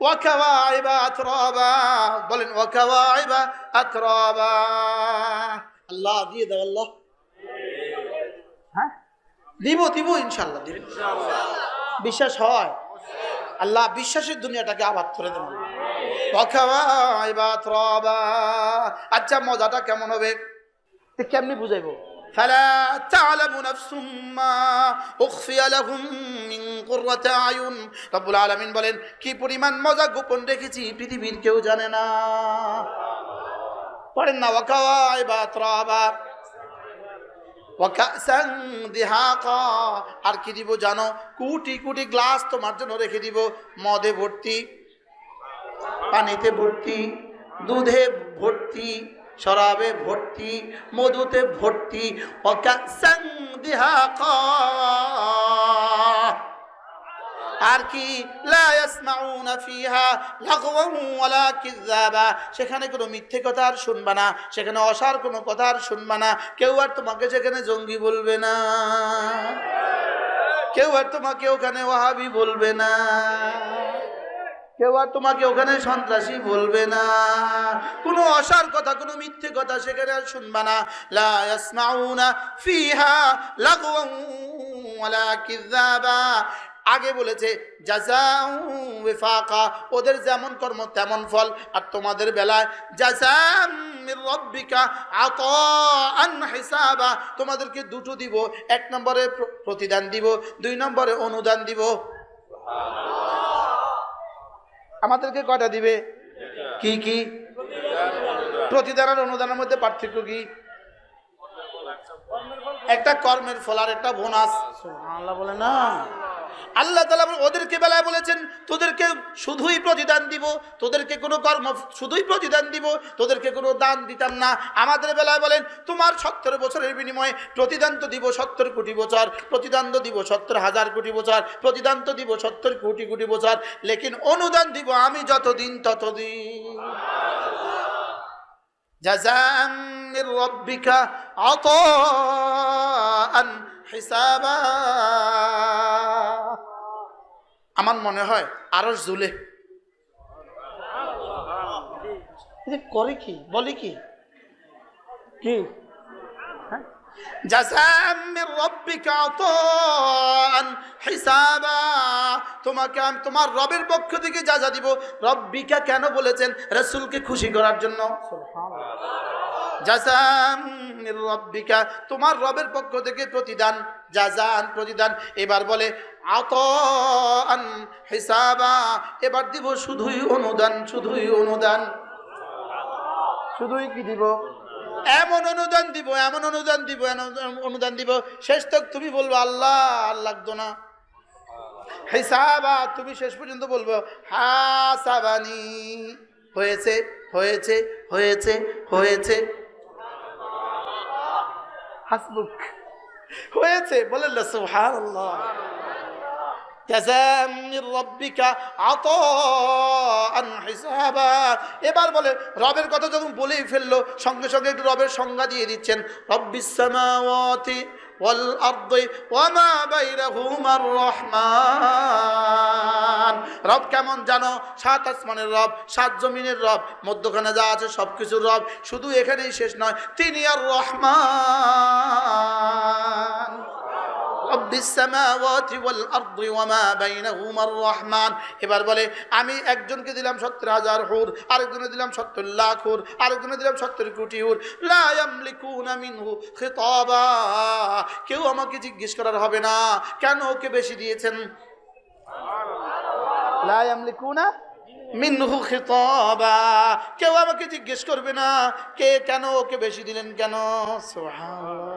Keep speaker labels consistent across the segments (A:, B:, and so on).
A: ওয়াকাওয়াইবা আতরাবা। বলেন ওয়াকাওয়াইবা আতরাবা। আল্লাহ দিয়ে দাও আল্লাহ। হ্যাঁ? দিব দিব ইনশাল্লাহ দিব। বিশ্বাস হয়? আল্লাহ বিশ্বাসের দুনিয়াটাকে আবাদ করে দেবেন আচ্ছা মজাটা কেমন হবে? কেমনি বুঝাইবো? فلا تعلم نفس ما أخفي لهم من قرة أعين রব্বুল আলামিন বলেন কি পরিমাণ মজা গোপন রেখেছি পৃথিবীর কেউ জানে না পড়েন না ওয়াকাওয়াই বা ত্রাবা ওয়াকাসান দিহাকা আর কি দিব জানো কোটি কোটি গ্লাস তোমার জন্য রেখে দিব মদে ভর্তি পানিতে ভর্তি দুধে ভর্তি শরাবে ভর্তি, মধুতে ভর্তি আর কি? সেখানে কোনো মিথ্যে কথা আর শুনবা না, সেখানে অসার কোনো কথা আর শুনবা না। কেউ আর তোমাকে সেখানে জঙ্গি বলবে না। কেউ আর তোমাকে ওখানে ওয়াহাবি বলবে না। কেউ আর তোমাকে ওখানে সন্ত্রাসী বলবে না। কোনো অসার কথা, কোনো মিথ্যে কথা সেখানে আর শুনবা না। লা ইয়াসমাউনা ফিহা লাগওয়ান ওয়ালা কিযাবা আগে বলেছে জাজাউ ওয়াফাকা। ওদের যেমন কর্ম তেমন ফল। আর তোমাদের বেলায় জাজাম রব্বিকা তোমাদেরকে দুটো দিব। এক নম্বরে প্রতিদান দিব, দুই নম্বরে অনুদান দিব। আমাদেরকে কয়টা দিবে? কি কি? প্রতিদান আর অনুদানের মধ্যে পার্থক্য কি? একটা কর্মের ফল আর একটা বোনাস। বলে না। আল্লাহ তালা ওদেরকে বেলায় বলেছেন তোদেরকে শুধুই প্রতিদান দিব তোদেরকে কোনো কর্ম শুধুই প্রতিদান দিব তোদেরকে কোনো দান দিতাম না আমাদের বেলায় বলেন তোমার সত্তর বছরের বিনিময়ে প্রতিদান তো দিব সত্তর কোটি বছর প্রতিদান তো দিব সত্তর হাজার কোটি বছর প্রতিদান তো দিব সত্তর কোটি কোটি বছর লেকিন অনুদান দিব আমি যতদিন ততদিন جزاء من ربك عطاء হিসাবা। আমার মনে হয় আরও জুলে। করে কি? বলে কি? কি? হ্যাঁ? তোমাকে আমি তোমার রবের পক্ষ থেকে যা যা দিব কেন বলেছেন? রসুলকে খুশি করার জন্য। রাব্বিকা, তোমার রবের পক্ষ থেকে প্রতিদান, জাযান প্রতিদান। এবার বলে, আতাআন হিসাবা, এবার দিব শুধুই অনুদান শুধুই অনুদান। শুধুই কি দিব? এমন অনুদান দিব, এমন অনুদান দিব অনুদান দিব। শেষ তক তুমি বলব, আল্লাহ লাগতো না। হিসাবা, তুমি শেষ পর্যন্ত বলব, হাসাবানি। হয়েছে হয়েছে হয়েছে হয়েছে। হাসবুক। হয়েছে, বলেন না হিসাবা। এবার বলে, রবের কথা যখন বলেই ফেলল, সঙ্গে সঙ্গে একটু রবের সংজ্ঞা দিয়ে দিচ্ছেন। রব্বিস সামাওয়াতি وما بينهما রহমান। রব কেমন জানো? সাত আসমানের রব, সাত জমিনের রব, মধ্যখানে যা আছে সব কিছুর রব। শুধু এখানেই শেষ নয়, তিনি আর রহমান। رب السماوات والأرض وما بينهما الرحمن এবার বলে আমি একজনকে দিলাম সত্তর হাজার হুর আরেকজনে দিলাম সত্তর লাখ হুর আরেকজনে দিলাম সত্তর কোটি হুর লা ইয়ামলিকুনা মিনহু খিতাবা কেউ আমাকে জিজ্ঞেস করার হবে না কেন ওকে বেশি দিয়েছেন লা ইয়ামলিকুনা মিনহু খিতাবা কেউ আমাকে জিজ্ঞেস করবে না কে কেন ওকে বেশি দিলেন কেন সুবহানাল্লাহ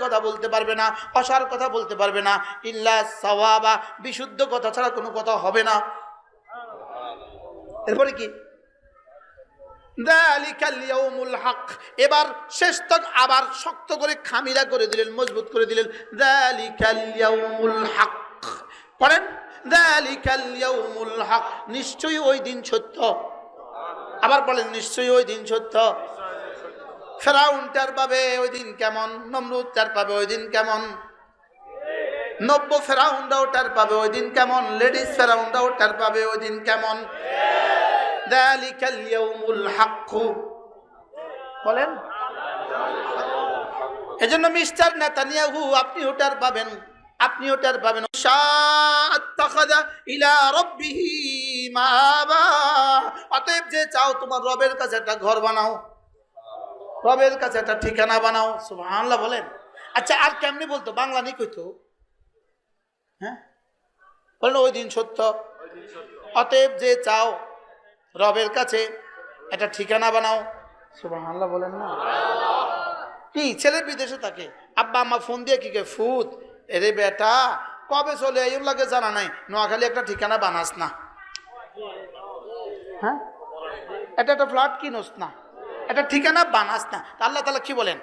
A: কথা বলতে পারবে না, অসার কথা বলতে পারবে না, ইল্লা সাওয়াবা, বিশুদ্ধ কথা ছাড়া কোনো কথা হবে না। এরপরে কি? এবার শেষ তক আবার শক্ত করে খামিলা করে দিলেন, মজবুত করে দিলেন পড়েন নিশ্চয়ই ওই দিন সত্য। আবার বলেন নিশ্চয়ই ওই দিন সত্য। ফেরাউন টের পাবে ওই দিন কেমন? নমরুদ টের পাবে ওই দিন কেমন? নব্য ফেরাউনরাও টের পাবে ওই দিন কেমন? লেডিস ফেরাউনরাও টের পাবে ওই দিন কেমন? বলেন। এজন্য মিস্টার নেতানিয়াহু আপনি ওটার পাবেন। আপনি ওটার পাবেন। অতএব যে চাও তোমার রবের কাছে একটা ঘর বানাও। রবের কাছে একটা ঠিকানা বানাও, সুবহানাল্লাহ বলেন। আচ্ছা আর কেমনি বলতো? বাংলা নেই কইতো? হ্যাঁ? ওই দিন সত্য। অতএব যে চাও রবের কাছে একটা ঠিকানা বানাও, সুবহানাল্লাহ বলেন না। কি ছেলে বিদেশে থাকে? আব্বা, আম্মা ফোন দিয়ে কি কে ফুত, এরে বেটা, কবে চলে এই লাগে জানা নাই? নোয়াখালী একটা ঠিকানা বানাস না। হ্যাঁ? এটা একটা ফ্ল্যাট কিনোস না। এটা ঠিকানা বানাস না। আল্লাহ তালা কি বলেন?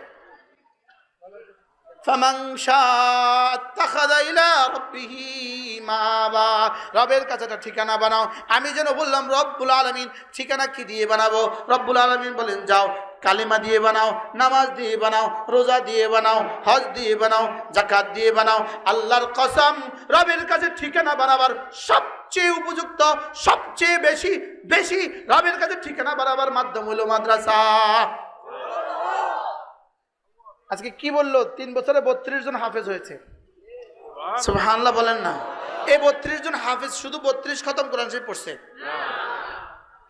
A: রবের কাছে একটা ঠিকানা বানাও। আমি যেন বললাম, রব্বুল আলমিন, ঠিকানা কি দিয়ে বানাবো? রব্বুল আলমিন বলেন, যাও, কালিমা দিয়ে বানাও, নামাজ দিয়ে বানাও, রোজা দিয়ে বানাও, হজ দিয়ে বানাও জাকাত দিয়ে বানাও। আল্লাহর কসম, রবের কাছে ঠিকানা বানাবার সব সবচেয়ে উপযুক্ত, সবচেয়ে বেশি বেশি রবের কাছে ঠিকানা বানাবার মাধ্যম হলো মাদ্রাসা। আজকে কি বলল? তিন বছরে বত্রিশ জন হাফেজ হয়েছে। সুবহানাল্লাহ বলেন না। এই বত্রিশ জন হাফেজ শুধু বত্রিশ খতম কোরআন শরীফ পড়ছে?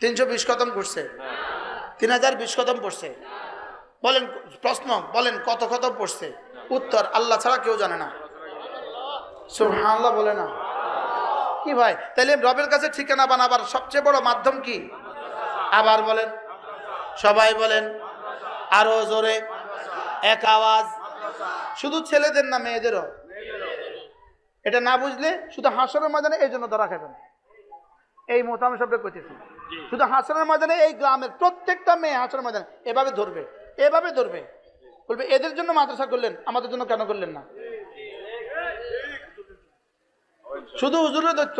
A: তিনশো বিশ খতম করছে? তিন হাজার বিশ খতম পড়ছে বলেন, প্রশ্ন, বলেন, কত খতম পড়ছে উত্তর আল্লাহ ছাড়া কেউ জানে না। সুবহানাল্লাহ বলে না। কি ভাই? তাহলে রবের কাছে ঠিকানা বানাবার সবচেয়ে বড় মাধ্যম কি? আবার বলেন। সবাই বলেন। আরও জোরে। এক আওয়াজ। শুধু ছেলেদের না, মেয়েদেরও? এটা না বুঝলে শুধু হাসনের ময়দানে এই জন্য ধরা খাবেন। এই মোতাম শব্দ করতেছি শুধু হাসরের ময়দানে এই গ্রামের প্রত্যেকটা মেয়ে হাসরের ময়দানে এভাবে ধরবে এভাবে ধরবে। বলবে, এদের জন্য মাদ্রাসা করলেন, আমাদের জন্য কেন করলেন না? শুধু হুজুরের দৈত্য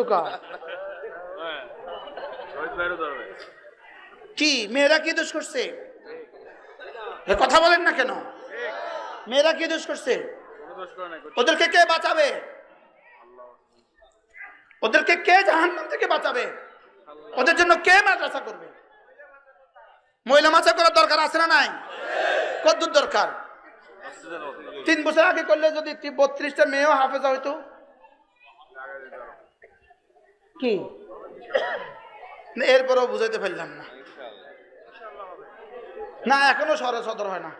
B: ধরবে
A: কি, মেয়েরা কি দোষ করছে? কথা বলেন না কেন? মেয়েরা কি দোষ করছে?
B: করে
A: ওদেরকে কে বাঁচাবে? ওদেরকে কে জাহান্নাম থেকে বাঁচাবে? ওদের জন্য কে মাদ্রাসা করবে? মহিলা মাছা করার দরকার আছে না নাই? কদ্দুর দরকার? তিন বছর আগে করলে যদি বত্রিশটা মেয়েও হাফেজা হইতো কি? এরপরেও বুঝাইতে পারলাম না। না, এখনও শহরে সদর হয় না।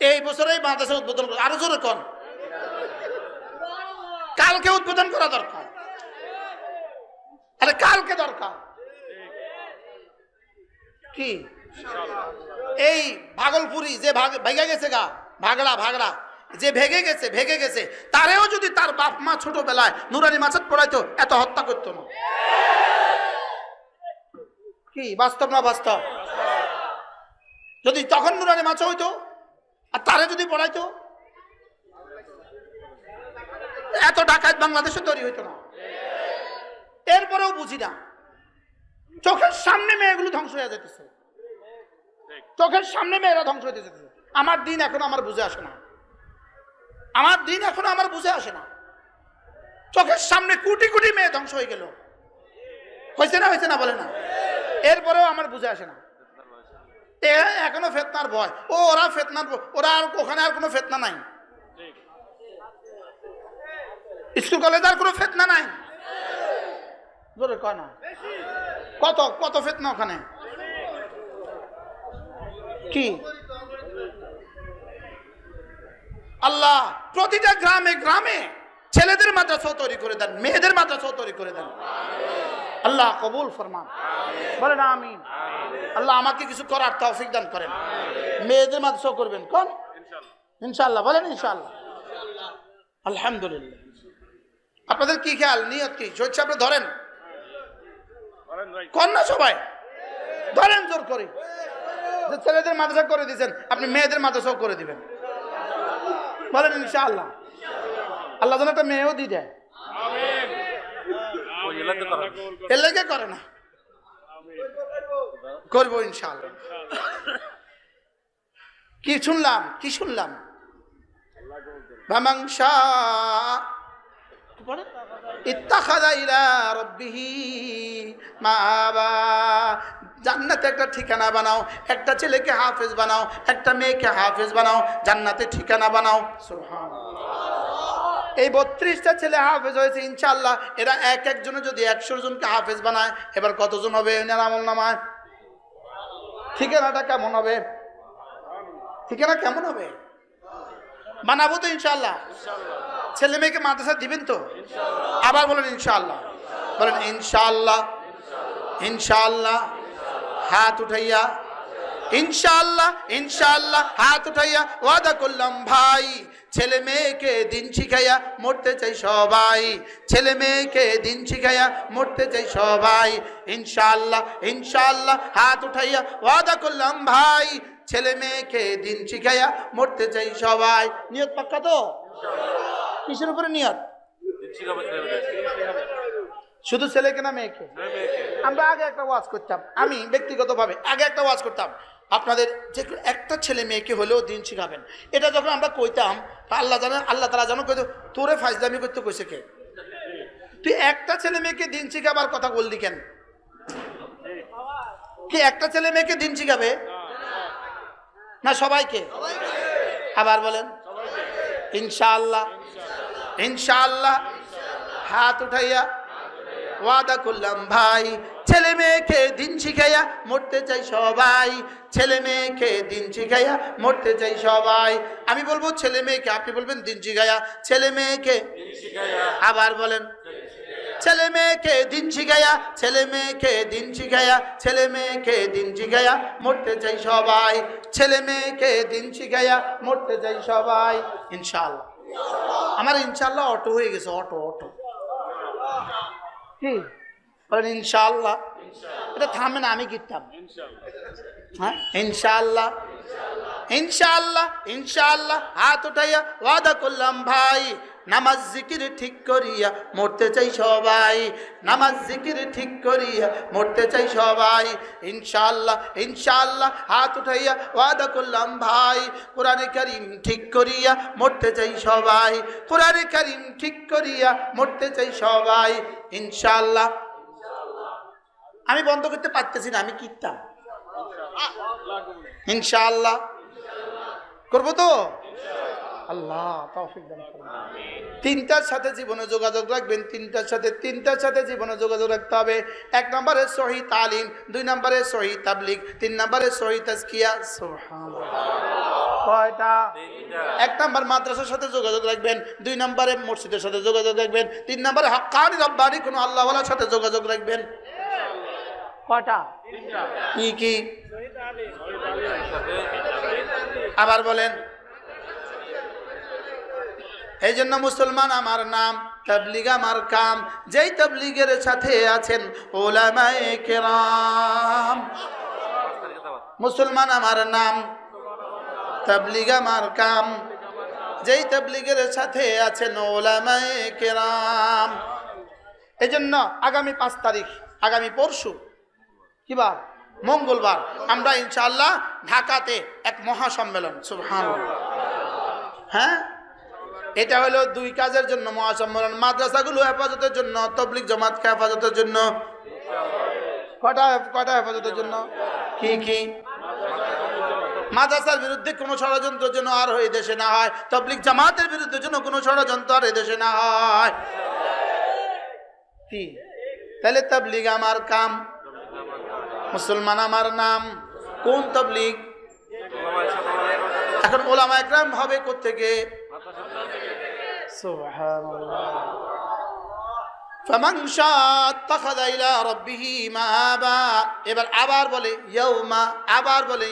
A: এই বছরেই মাদ্রাসা উদ্বোধন করে আরও জোরে কন কালকে উদ্বোধন করা দরকার। আরে, কালকে দরকার। কি? এই ভাগলপুরি যে ভাগ- ভেগে গেছে গা, ভাগড়া ভাগড়া। যে ভেগে গেছে ভেগে গেছে, তারেও যদি তার বাপ মা ছোটবেলায় নুরানি মাছত পড়াইতো, এত হত্যা করতো না। কি, বাস্তব না বাস্তব? যদি তখন নুরানি মাছ হইতো, আর তারে যদি পড়াইতো, এত ডাকাত বাংলাদেশে তৈরি হইতো না। এরপরেও বুঝি না। চোখের সামনে মেয়েগুলো ধ্বংস হয়ে যেতেছে। চোখের সামনে মেয়েরা ধ্বংস হয়ে যেতেছে। আমার দিন এখন আমার বুঝে আসে না। আমার দিন এখন আমার বুঝে আসে না। চোখের সামনে কোটি কোটি মেয়ে ধ্বংস হয়ে গেল। হয়েছে না হয়েছে না বলে না? এরপরেও আমার বুঝে আসে না। এখনও ফেতনার ভয়। ও, ওরা ফেতনার ওরা আর ওখানে আর কোনো ফেতনা নাই। স্কুল কলেজে আর কোনো ফেতনা নাই। কয় না? কত কত ফেতনা ওখানে? কি? আল্লাহ প্রতিটা গ্রামে গ্রামে ছেলেদের মাদ্রাসাও তৈরি করে দেন মেয়েদের মাদ্রাসাও তৈরি করে দেন। আল্লাহ কবুল ফরমান। বলেন আমিন। আল্লাহ আমাকে কিছু করার তৌফিক দান করেন। মেয়েদের মাদ্রাসাও করবেন। কোন?
B: ইনশাল্লাহ
A: বলেন ইনশাল্লাহ আলহামদুলিল্লাহ। আপনাদের কি খেয়াল নিয়ত কি? শৈচ্ছা আপনি ধরেন। না সবাই? ধরেন জোর করে। যে ছেলেদের মাদ্রাসা করে দিয়েছেন আপনি মেয়েদের মাদ্রাসাও করে দিবেন। বলেন ইনশাআল্লাহ। আল্লাহ যেন একটা মেয়েও দিয়ে দেয়। এর লেগে করে না। করব ইনশাআল্লাহ। কি শুনলাম? কি শুনলাম? ভামাংসা ইত্তাখাযা ইলা রাব্বিহি মাআবা জান্নাতে একটা ঠিকানা বানাও, একটা ছেলেকে হাফেজ বানাও, একটা মেয়েকে হাফেজ বানাও, জান্নাতে ঠিকানা বানাও। এই বত্রিশটা ছেলে হাফেজ হয়েছে ইনশাল্লাহ এরা এক একজনে যদি একশো জনকে হাফেজ বানায়, এবার কতজন হবে এনার আমল নামায়? ঠিকানাটা কেমন হবে? ঠিকানা কেমন হবে? বানাবো তো ইনশাল্লাহ ছেলে মেয়েকে মাদ্রাসা দিবেন তো? আবার বলেন ইনশাল্লাহ বলেন ইনশাল্লাহ ইনশাল্লাহ হাত উঠাইয়া ইনশাল্লাহ ইনশাল্লাহ হাত উঠাইয়া, ওয়াদা করলাম, ভাই, ছেলে মেয়েকে দিন শিখাইয়া মরতে চাই সবাই, ছেলে মেয়েকে দিন শিখাইয়া মরতে চাই সবাই ইনশাল্লাহ ইনশাল্লাহ হাত উঠাইয়া, ওয়াদা করলাম, ভাই, ছেলে মেয়েকে দিন শিখাইয়া মরতে চাই সবাই। নিয়ত পাক্কা তো? কিসের উপরে নিয়ত? শুধু ছেলেকে না মেয়েকে? আমরা আগে একটা ওয়াজ করতাম। আমি ব্যক্তিগতভাবে আগে একটা ওয়াজ করতাম। আপনাদের যে একটা ছেলে মেয়েকে হলেও দিন শিখাবেন। এটা যখন আমরা কইতাম আল্লাহ জানে, আল্লাহ তালা জানো কইতো, তোরে ফাইজলামি করতে কইছে কে? তুই একটা ছেলে মেয়েকে দিন শিখাবার কথা বললি কেন? কি একটা ছেলে মেয়েকে দিন শিখাবে? না, সবাইকে? আবার বলেন, ইনশাআল্লাহ ইনশাআল্লাহ, হাত উঠাইয়া ওয়াদা করলাম ভাই ছেলে মেয়েকে দিন শিখাইয়া মরতে চাই সবাই ছেলে মেয়েকে দিন শিখাইয়া মরতে চাই সবাই। আমি বলব ছেলে মেয়েকে আপনি বলবেন দিন শিখাইয়া ছেলে মেয়েকে? আবার বলেন ছেলে মেয়েকে দিন শিখাইয়া ছেলে মেয়েকে দিন শিখাইয়া ছেলে মেয়েকে দিন শিখাইয়া মরতে চাই সবাই ছেলে মেয়েকে দিন শিখাইয়া মরতে চাই সবাই। ইনশাআল্লাহ। আমার ইনশাআল্লাহ অটো হয়ে গেছে অটো অটো। কি বলেন ইনশাআল্লাহ। এটা থামে না আমি গিরতাম হ্যাঁ? ইনশাআল্লাহ। ইনশাআল্লাহ ইনশাআল্লাহ। হাত উঠাইয়া ওয়াদা করলাম ভাই। নামাজ জিকির ঠিক করিয়া মরতে চাই সবাই। নামাজ জিকির ঠিক করিয়া মরতে চাই সবাই। ইনশাল্লাহ ইনশাল্লাহ হাত উঠাইয়া ওয়াদা করলাম ভাই। কোরআনে কারিম ঠিক করিয়া মরতে চাই সবাই। কোরআনে কারিম ঠিক করিয়া মরতে চাই সবাই। ইনশাল্লাহ আমি বন্ধ করতে পারতেছি না, আমি কিনতাম ইনশাল্লাহ করব তো? আল্লাহ তৌফিক দান করুন। তিনটার সাথে জীবনে যোগাযোগ রাখবেন তিনটার সাথে তিনটার সাথে জীবনে যোগাযোগ রাখতে হবে। এক নম্বরে সহি তালিম দুই নম্বরে সহি তাবলিগ তিন নম্বরে সহি তাজকিয়া। কয়টা? এক নম্বর মাদ্রাসার সাথে যোগাযোগ রাখবেন দুই নম্বরে মসজিদের সাথে যোগাযোগ রাখবেন তিন নম্বরে হাক্কানি রব্বানি কোনো আল্লাহওয়ালার সাথে যোগাযোগ রাখবেন। কয়টা? কি কি? আবার বলেন। এই জন্য মুসলমান আমার নাম, তাবলিগ আমার কাম, যেই তাবলিগের সাথে আছেন ওলামায়ে কেরাম। মুসলমান আমার নাম, তাবলিগ আমার কাম, যেই তাবলিগের সাথে আছেন ওলামায়ে কেরাম। এই জন্য আগামী পাঁচ তারিখ, আগামী পরশু কিবার মঙ্গলবার, আমরা ইনশাআল্লাহ ঢাকাতে এক মহাসম্মেলন সুবহান হ্যাঁ? এটা হলো দুই কাজের জন্য মহাসম্মেলন, মাদ্রাসাগুলো হেফাজতের জন্য তবলিক জামাতকে হেফাজতের জন্য? কটা কটা হেফাজতের জন্য? কি কি? মাদ্রাসার বিরুদ্ধে কোনো ষড়যন্ত্রের জন্য আর এই দেশে না হয় তবলিক জামাতের বিরুদ্ধে জন্য কোনো ষড়যন্ত্র আর এই দেশে না হয়। কি? তাহলে তবলিগ আমার কাম, মুসলমান আমার নাম, কোন তবলিগ? এখন ওলামা একরাম হবে কোথেকে সুবহানাল্লাহ ফামান শাত্তাখাযা ইলা রাব্বিহি মাআবা আবার বলে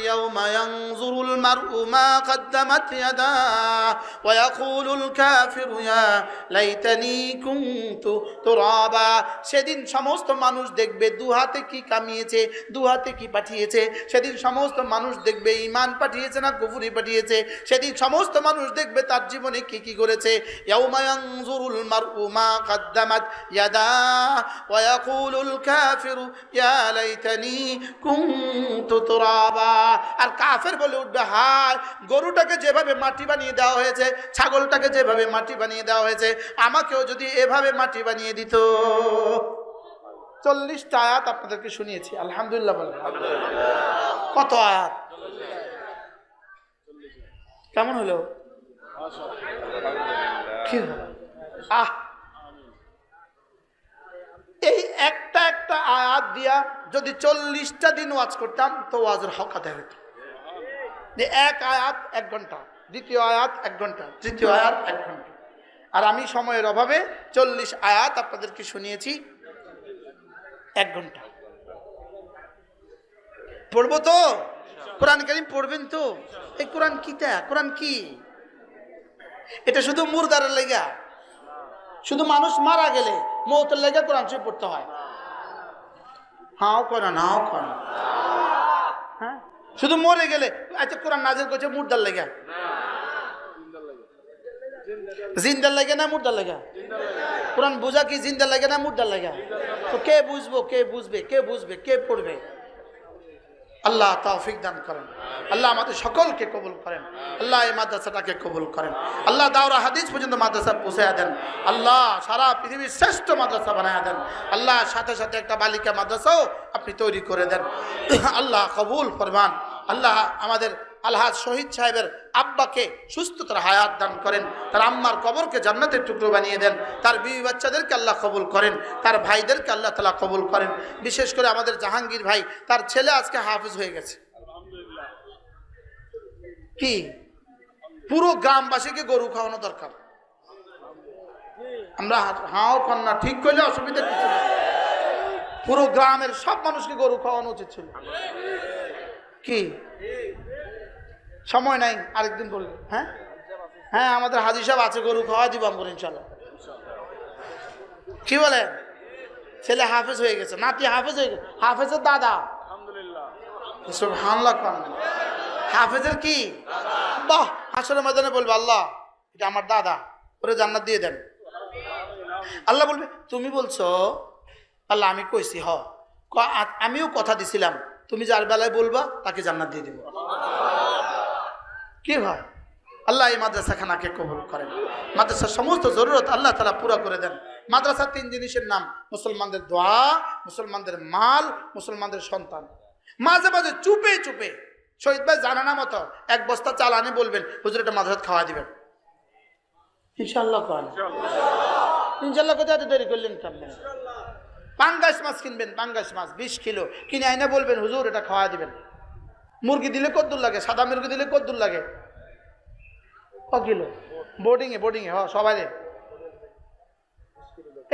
A: সেদিন সমস্ত মানুষ দেখবে, দু হাতে কি কামিয়েছে, দু হাতে কি পাঠিয়েছে। সেদিন সমস্ত মানুষ দেখবে, ঈমান পাঠিয়েছে না কুফরি পাঠিয়েছে। সেদিন সমস্ত মানুষ দেখবে, তার জীবনে কি কি করেছে। ইয়াউমা ইয়ানজুরুল মারউ মা কদ্দামাত ইয়াদা ওয়া ইয়াকুলুল কাফিরু, ইয়া লাইতানি কুনতু তুরাবা। আর কাফের বলে উঠবে, হায়, গরুটাকে যেভাবে মাটি বানিয়ে দেওয়া হয়েছে, ছাগলটাকে যেভাবে মাটি বানিয়ে দেওয়া হয়েছে, আমাকেও যদি এভাবে মাটি বানিয়ে দিত। চল্লিশটা আয়াত আপনাদেরকে শুনিয়েছি, আলহামদুলিল্লাহ বলেন কত আয়াত? কেমন হলো? আহ এই একটা একটা আয়াত দিয়া যদি চল্লিশটা দিন ওয়াজ করতাম, তো ওয়াজের হক আদায় হতো যে এক আয়াত এক ঘণ্টা, দ্বিতীয় আয়াত এক ঘণ্টা, তৃতীয় আয়াত এক ঘণ্টা। আর আমি সময়ের অভাবে চল্লিশ আয়াত আপনাদেরকে শুনিয়েছি এক ঘণ্টা। পড়ব তো? কোরআন কারিম পড়বেন তো? এই কোরআন কিটা কোরআন কি? এটা শুধু মুরদারের লেগা। শুধু মানুষ মারা গেলে মৌতের লেগে কোরআন শরীফ পড়তে হয়। হাও করে হাও করে হ্যাঁ? শুধু মরে গেলে আচ্ছা কোরআন নাজির করছে মুর্দার লেগে। জিন্দার লাগে না মুর্দার লাগে? কোরআন বোঝা কি জিন্দার লাগে না মুর্দার লাগে? তো কে বুঝব, কে বুঝবে কে বুঝবে, কে পড়বে? আল্লাহ তৌফিক দান করেন। আল্লাহ আমাদের সকলকে কবুল করেন। আল্লাহ এই মাদ্রাসাটাকে কবুল করেন। আল্লাহ দাওরা হাদিস পর্যন্ত মাদ্রাসা পৌঁছে দেন। আল্লাহ সারা পৃথিবীর শ্রেষ্ঠ মাদ্রাসা বানাইয়া দেন। আল্লাহ সাথে সাথে একটা বালিকা মাদ্রাসাও আপনি তৈরি করে দেন। আল্লাহ কবুল ফরমান। আল্লাহ আমাদের আলহাজ শহীদ সাহেবের আব্বাকে সুস্থতার হায়াত দান করেন, তার আম্মার কবরকে জান্নাতের টুকরো বানিয়ে দেন, তার বিবি বাচ্চাদেরকে আল্লাহ কবুল করেন, তার ভাইদেরকে আল্লাহ তালা কবুল করেন। বিশেষ করে আমাদের জাহাঙ্গীর ভাই, তার ছেলে আজকে হাফিজ হয়ে গেছে। কি? পুরো গ্রামবাসীকে গরু খাওয়ানো দরকার। আমরা হাও কন্যা, ঠিক করলে অসুবিধা কিছু নেই। পুরো গ্রামের সব মানুষকে গরু খাওয়ানো উচিত ছিল। কি? সময় নাই আরেকদিন বলবে। হ্যাঁ? হ্যাঁ আমাদের হাজি সাহেব আছে গরু খাওয়া দিব আমরা ইনশাল্লাহ কি বলেন? ছেলে হাফেজ হয়ে গেছে নাতি হাফেজ হয়ে গেছে। হাফেজের দাদা? হামলা হাফেজের কি? বাহ হাসরের ময়দানে বলবে আল্লাহ এটা আমার দাদা ওরে জান্নাত দিয়ে দেন। আল্লাহ বলবে তুমি বলছো আল্লাহ আমি কইছি হ। আমিও কথা দিছিলাম তুমি যার বেলায় বলবা তাকে জান্নাত দিয়ে দিব। কি ভাই আল্লাহ এই মাদ্রাসাখানাকে কবুল করেন। মাদ্রাসার সমস্ত জরুরত আল্লাহ তালা পুরা করে দেন। মাদ্রাসার তিন জিনিসের নাম, মুসলমানদের দোয়া, মুসলমানদের মাল, মুসলমানদের সন্তান। মাঝে মাঝে চুপে চুপে, শহীদ ভাই জানা না মতো এক বস্তা চাল আনে বলবেন, হুজুর, এটা মাদ্রাসাত খাওয়া দিবেন। ইনশাল্লাহ করেন। ইনশাল্লাহ দেরি করলেন পাঙ্গাস মাছ কিনবেন, পাঙ্গাস মাছ, বিশ কিলো। কিনে আইনে বলবেন, হুজুর, এটা খাওয়া দিবেন। মুরগি দিলে কদ্দুর লাগে সাদা মুরগি দিলে কদ্দুর লাগে। ক কিলো? বোর্ডিংয়ে বোর্ডিংয়ে হ সবাই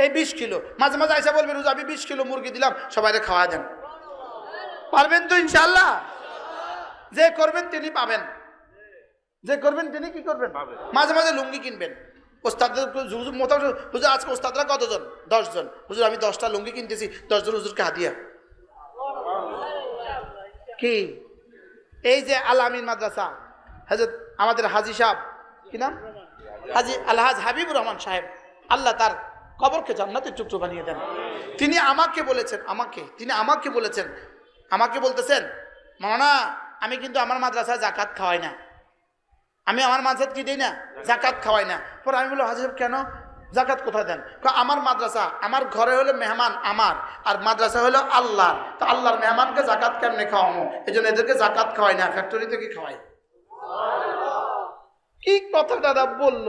A: এই বিশ কিলো। মাঝে মাঝে আইসা বলবেন আমি বিশ কিলো মুরগি দিলাম সবাই খাওয়া দেন। পারবেন তো ইনশাল্লাহ যে করবেন তিনি পাবেন। যে করবেন তিনি কি করবেন? মাঝে মাঝে লুঙ্গি কিনবেন। ওস্তাদের হুজুর মোটামুটি হুজুর আজকে ওস্তাদরা কতজন? দশজন। হুজুর আমি দশটা লুঙ্গি কিনতেছি দশজন হুজুরকে হাতিয়া কি? এই যে আল আমিন মাদ্রাসা হাজরত আমাদের হাজি সাহেব, কি নাম? হাজি আলহাজ হাবিবুর রহমান সাহেব, আল্লাহ তার কবরকে জান্নাতের টুকরো বানিয়ে দেন। তিনি আমাকে বলেছেন, আমাকে, তিনি আমাকে বলেছেন, আমাকে বলতেছেন মানা আমি কিন্তু আমার মাদ্রাসায় জাকাত খাওয়াই না। আমি আমার মাদ্রাসাত কি দিই না? জাকাত খাওয়াই না। পরে আমি বললাম, হাজি সাহেব, কেন? জাকাত কোথায় দেন? আমার মাদ্রাসা, আমার ঘরে হলো মেহমান আমার, আর মাদ্রাসা হলো আল্লাহর। তো আল্লাহর মেহমানকে জাকাত কেমনে খাওয়াবো এই জন্য এদেরকে জাকাত খাওয়াই না ফ্যাক্টরিতে কি খাওয়াই কি কথা দাদা বলল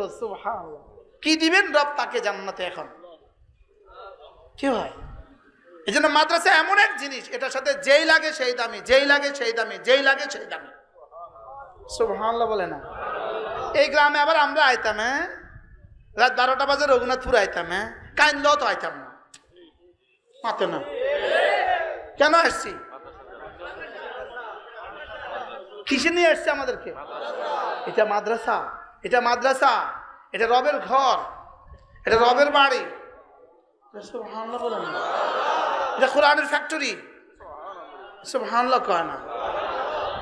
A: কি দিবেন রব তাকে জান্নাতে এখন? কি হয়? এই জন্য মাদ্রাসা এমন এক জিনিস, এটার সাথে যেই লাগে সেই দামি, যেই লাগে সেই দামি, যেই লাগে সেই দামি। সুবহানাল্লাহ বলে না। এই গ্রামে আবার আমরা আইতাম হ্যাঁ? রাত বারোটা বাজে রঘুনাথপুর আইতাম হ্যাঁ? তো আইতাম না। মাতে না। কেন আসছি? কিসে নিয়ে আসছে আমাদেরকে? এটা মাদ্রাসা। এটা মাদ্রাসা। এটা রবের ঘর। এটা রবের বাড়ি। এটা কোরআনের ফ্যাক্টরি। সুবহানাল্লাহ কয় না।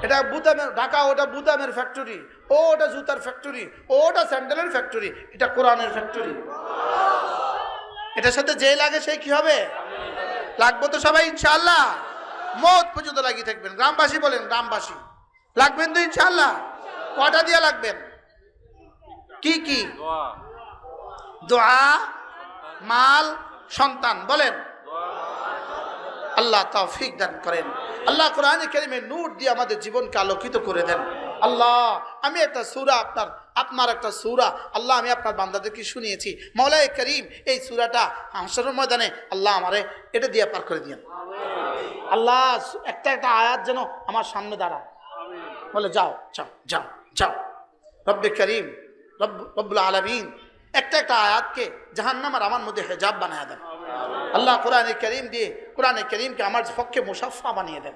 A: এটা বুতামের, ঢাকা, ওটা বুতামের ফ্যাক্টরি ও ওটা জুতার ফ্যাক্টরি ও ওটা স্যান্ডেলের ফ্যাক্টরি এটা কোরআনের ফ্যাক্টরি এটার সাথে যে লাগে সেই কি হবে? লাগবো তো সবাই ইনশাল্লাহ মত পর্যন্ত লাগিয়ে থাকবেন। গ্রামবাসী বলেন, গ্রামবাসী। লাগবেন তো ইনশাল্লাহ কটা দিয়ে লাগবেন? কি কি? দোয়া, মাল, সন্তান, বলেন। আল্লাহ তৌফিক দান করেন। আল্লাহ কোরআন কারিমে নূর দিয়ে আমাদের জীবনকে আলোকিত করে দেন। আল্লাহ, আমি একটা সুরা আপনার আপনার একটা সুরা। আল্লাহ, আমি আপনার বান্দাদেরকে শুনিয়েছি। মৌলাই করিম, এই সুরাটা হাসরের ময়দানে আল্লাহ আমারে এটা দিয়ে পার করে দিয়েন। আল্লাহ, একটা একটা আয়াত যেন আমার সামনে দাঁড়ায়। বলে, যাও যাও যাও যাও। রব্বে করিম রব রব্বুল আলমিন, একটা একটা আয়াতকে জাহান্নামার আমার মধ্যে হেজাব বানায় দেন। আল্লাহ কোরআনে করিম দিয়ে, কোরআনে করিমকে আমার পক্ষে মুসাফা বানিয়ে দেন।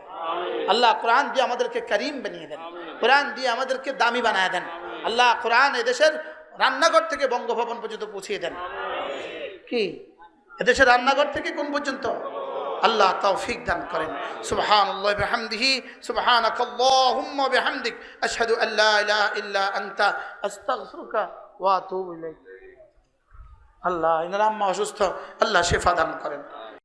A: আল্লাহ কোরআন দিয়ে আমাদেরকে করিম বানিয়ে দেন। কোরআন দিয়ে আমাদেরকে দামি বানায় দেন। আল্লাহ কোরআন এদেশের রান্নাঘর থেকে বঙ্গভবন পর্যন্ত পৌঁছিয়ে দেন। কি? এদেশের রান্নাঘর থেকে কোন পর্যন্ত? আল্লাহ তৌফিক দান করেন। সুবহান আল্লাহ বিহামদিহি সুবহানাক আল্লাহুম্মা বিহামদিক, আশহাদু আল্লা ইলাহা ইল্লা আনতা, আস্তাগফিরুকা ওয়া আতুবু ইলাইক। আল্লাহ ইনার আম্মা অসুস্থ আল্লাহ শেফা দান করেন।